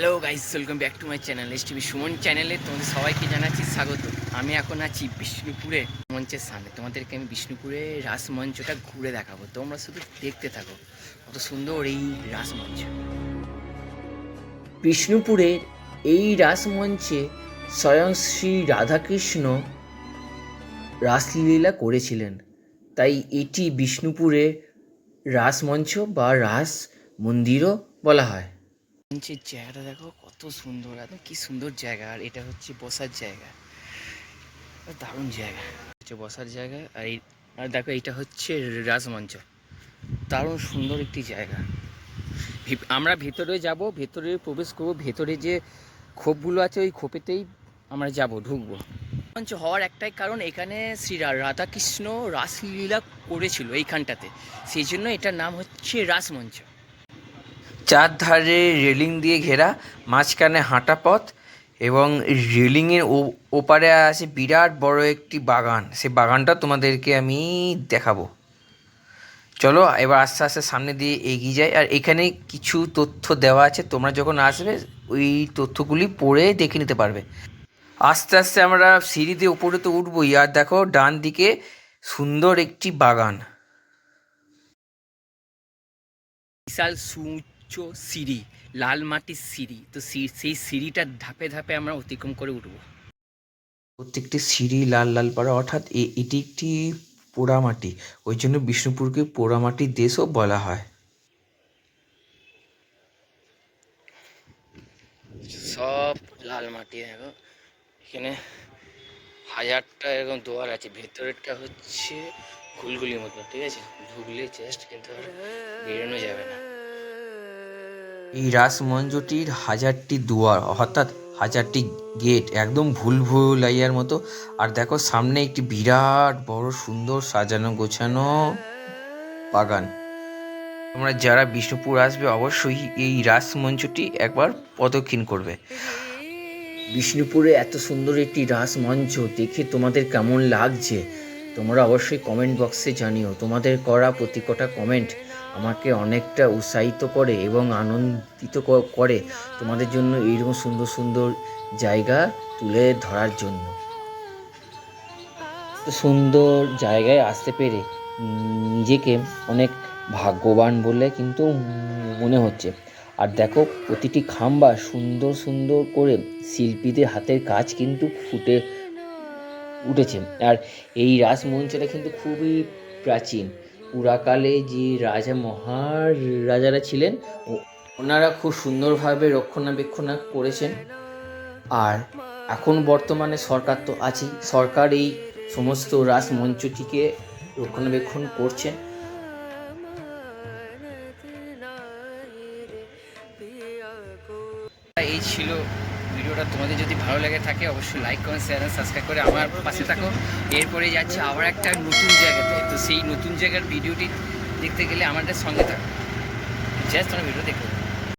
Hello guys welcome back to my channel S TV Suman চ্যানেলে তোমাদের সবাইকে জানাচ্ছি স্বাগত। আমি এখন আছি বিষ্ণুপুরে, মঞ্চের সামনে। তোমাদেরকে আমি বিষ্ণুপুরে রাসমঞ্চটা ঘুরে দেখাবো। তোমরা শুধু দেখতে থাকো, কত সুন্দর এই রাসমঞ্চ। বিষ্ণুপুরের এই রাসমঞ্চে স্বয়ং শ্রী রাধাকৃষ্ণ রাসলীলা করেছিলেন। তাই এটি বিষ্ণুপুরে রাসমঞ্চ বা রাস মন্দিরও বলা হয়। জায়গাটা দেখো, কত সুন্দর একদম কি সুন্দর জায়গা। আর এটা হচ্ছে বসার জায়গা। দারুণ জায়গা। হচ্ছে বসার জায়গা, আর এই আর দেখো এটা হচ্ছে রাজমঞ্চ। দারুণ সুন্দর একটি জায়গা। আমরা ভেতরে যাব, ভেতরে প্রবেশ করব, ভেতরে যে খোপগুলো আছে, ওই খোপেতেই আমরা যাব, ঢুকবো। মঞ্চ হওয়ার একটাই কারণ, এখানে শ্রী রাধাকৃষ্ণ রাসলীলা করেছিল এইখানটাতে। সেই জন্য এটার নাম হচ্ছে রাসমঞ্চ চারধারে রেলিং দিয়ে ঘেরা, মাঝখানে হাঁটা পথ এবং রেলিংয়ের ওপারে আছে বিরাট বড় একটি বাগান। সেই বাগানটা তোমাদেরকে আমি দেখাবো। চলো, এবার আস্তে আস্তে সামনে দিয়ে এগিয়ে যাই। আর এখানে কিছু তথ্য দেওয়া আছে। তোমরা যখন আসবে, ওই তথ্যগুলি পড়ে দেখে নিতে পারবে। আস্তে আস্তে আমরা সিঁড়িতে উপরে তো উঠবোই। আর দেখো, ডান দিকে সুন্দর একটি বাগান। বিশাল সুউচ্চ সিঁড়ি লাল মাটির সিঁড়ি তো সেই সিঁড়িটার ধাপে ধাপে আমরা অতিক্রম করে উঠব। প্রত্যেকটি সিঁড়ি লাল লাল পাড়া অর্থাৎ এটি একটি পোড়ামাটি ওই জন্য বিষ্ণুপুরকে পোড়ামাটির দেশও বলা হয়। সব লাল মাটি দেখো। এখানে হাজারটা এরকম দোয়ার আছে ভেতরেরটা হচ্ছে গুলগুলির মতো ঠিক আছে? ঢুকলে চেস্ট কিন্তু বেরোনো যাবে না। এই রাসমঞ্চটির হাজারটি দুয়ার, অর্থাৎ হাজারটি গেট, একদম ভুল ভুলাইয়ার মতো। আর দেখো, সামনে একটি বিরাট বড় সুন্দর সাজানো গোছানো বাগান। তোমরা যারা বিষ্ণুপুর আসবে, অবশ্যই এই রাসমঞ্চটি একবার প্রদক্ষিণ করবে। বিষ্ণুপুরে এত সুন্দর একটি রাসমঞ্চ, দেখে তোমাদের কেমন লাগছে? তোমরা অবশ্যই কমেন্ট বক্সে জানিও। তোমাদের করা প্রতি কটা কমেন্ট আমাকে অনেকটা উৎসাহিত করে এবং আনন্দিত করে তোমাদের জন্য এইরকম সুন্দর সুন্দর জায়গা তুলে ধরার জন্য। সুন্দর জায়গায় আসতে পেরে নিজেকে অনেক ভাগ্যবান বলে কিন্তু মনে হচ্ছে। আর দেখো, প্রতিটি খাম্বা সুন্দর সুন্দর করে শিল্পীদের হাতের কাজ কিন্তু ফুটে উঠেছে। আর এই রাসমঞ্চটা কিন্তু খুবই প্রাচীন। পুরাকালে যে রাজা মহারাজারা ছিলেন ওনারা খুব সুন্দরভাবে রক্ষণাবেক্ষণ করেছেন। আর এখন বর্তমানে সরকার তো আছেই। সরকার এই সমস্ত রাসমঞ্চটিকে রক্ষণাবেক্ষণ করছে এই ছিল ভিডিওটা তোমাদের যদি ভালো লেগে থাকে, অবশ্যই like comment share and subscribe করে আমার পাশে থাকো। এরপরে যাচ্ছে আবার একটা নতুন জায়গাতে। তো সেই নতুন জায়গার ভিডিওটি দেখতে গেলে আমাদের সঙ্গে থাকো। জাস্ট আমার ভিডিও দেখো।